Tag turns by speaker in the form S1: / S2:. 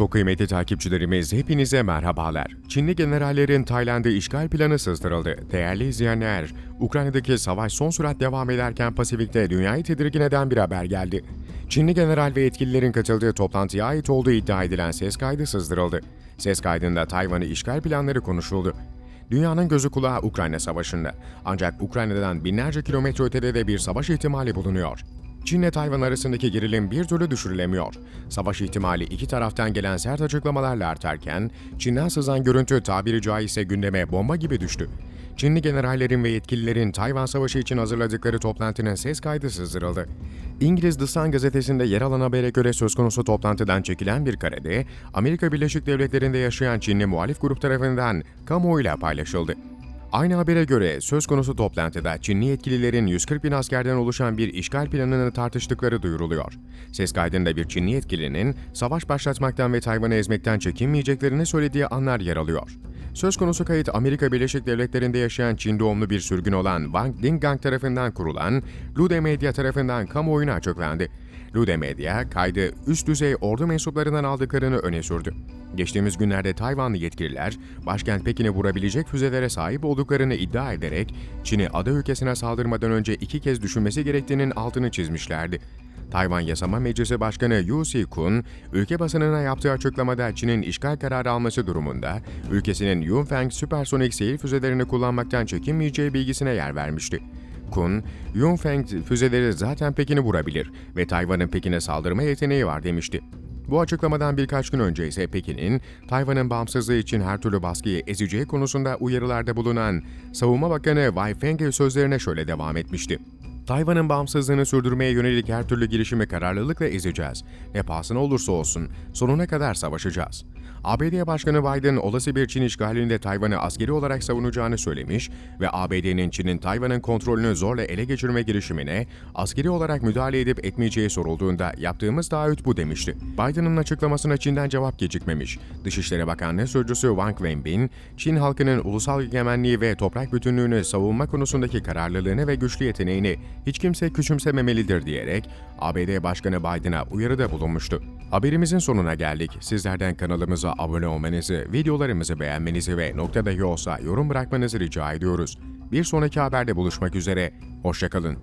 S1: Çok kıymetli takipçilerimiz hepinize merhabalar. Çinli generallerin Tayland'ı işgal planı sızdırıldı. Değerli izleyenler, Ukrayna'daki savaş son sürat devam ederken Pasifik'te dünyayı tedirgin eden bir haber geldi. Çinli general ve yetkililerin katıldığı toplantıya ait olduğu iddia edilen ses kaydı sızdırıldı. Ses kaydında Tayvan'ı işgal planları konuşuldu. Dünyanın gözü kulağı Ukrayna Savaşı'nda. Ancak Ukrayna'dan binlerce kilometre ötede de bir savaş ihtimali bulunuyor. Çin'le Tayvan arasındaki gerilim bir türlü düşürülemiyor. Savaş ihtimali iki taraftan gelen sert açıklamalarla artarken, Çin'den sızan görüntü tabiri caizse gündeme bomba gibi düştü. Çinli generallerin ve yetkililerin Tayvan Savaşı için hazırladıkları toplantının ses kaydı sızdırıldı. İngiliz The Sun gazetesinde yer alan habere göre söz konusu toplantıdan çekilen bir karede, Amerika Birleşik Devletleri'nde yaşayan Çinli muhalif grup tarafından kamuoyuyla paylaşıldı. Aynı habere göre söz konusu toplantıda Çinli yetkililerin 140 bin askerden oluşan bir işgal planını tartıştıkları duyuruluyor. Ses kaydında bir Çinli yetkilinin savaş başlatmaktan ve Tayvan'ı ezmekten çekinmeyeceklerini söylediği anlar yer alıyor. Söz konusu kayıt Amerika Birleşik Devletleri'nde yaşayan Çin doğumlu bir sürgün olan Wang Dinggang tarafından kurulan Lude Media tarafından kamuoyuna açıklandı. Lude Media, kaydı üst düzey ordu mensuplarından aldıklarını öne sürdü. Geçtiğimiz günlerde Tayvanlı yetkililer, başkent Pekin'i vurabilecek füzelere sahip olduklarını iddia ederek, Çin'i ada ülkesine saldırmadan önce iki kez düşünmesi gerektiğinin altını çizmişlerdi. Tayvan Yasama Meclisi Başkanı Yu Si-kun, ülke basınına yaptığı açıklamada Çin'in işgal kararı alması durumunda, ülkesinin Yunfeng süpersonik seyir füzelerini kullanmaktan çekinmeyeceği bilgisine yer vermişti. Kun, Yunfeng füzeleri zaten Pekin'i vurabilir ve Tayvan'ın Pekin'e saldırma yeteneği var demişti. Bu açıklamadan birkaç gün önce ise Pekin'in Tayvan'ın bağımsızlığı için her türlü baskıyı ezeceği konusunda uyarılarda bulunan Savunma Bakanı Wei Fenghe sözlerine şöyle devam etmişti. Tayvan'ın bağımsızlığını sürdürmeye yönelik her türlü girişimi kararlılıkla ezeceğiz. Ne pahasına olursa olsun sonuna kadar savaşacağız. ABD Başkanı Biden olası bir Çin işgalinde Tayvan'ı askeri olarak savunacağını söylemiş ve ABD'nin Çin'in Tayvan'ın kontrolünü zorla ele geçirme girişimine askeri olarak müdahale edip etmeyeceği sorulduğunda yaptığımız taahhüt bu demişti. Biden'ın açıklamasına Çin'den cevap gecikmemiş. Dışişleri Bakanlığı Sözcüsü Wang Wenbin, Çin halkının ulusal egemenliği ve toprak bütünlüğünü savunma konusundaki kararlılığını ve güçlü yeteneğini hiç kimse küçümsememelidir diyerek ABD Başkanı Biden'a uyarıda bulunmuştu. Haberimizin sonuna geldik. Sizlerden kanalımıza abone olmanızı, videolarımızı beğenmenizi ve nokta dahi olsa yorum bırakmanızı rica ediyoruz. Bir sonraki haberde buluşmak üzere, hoşçakalın.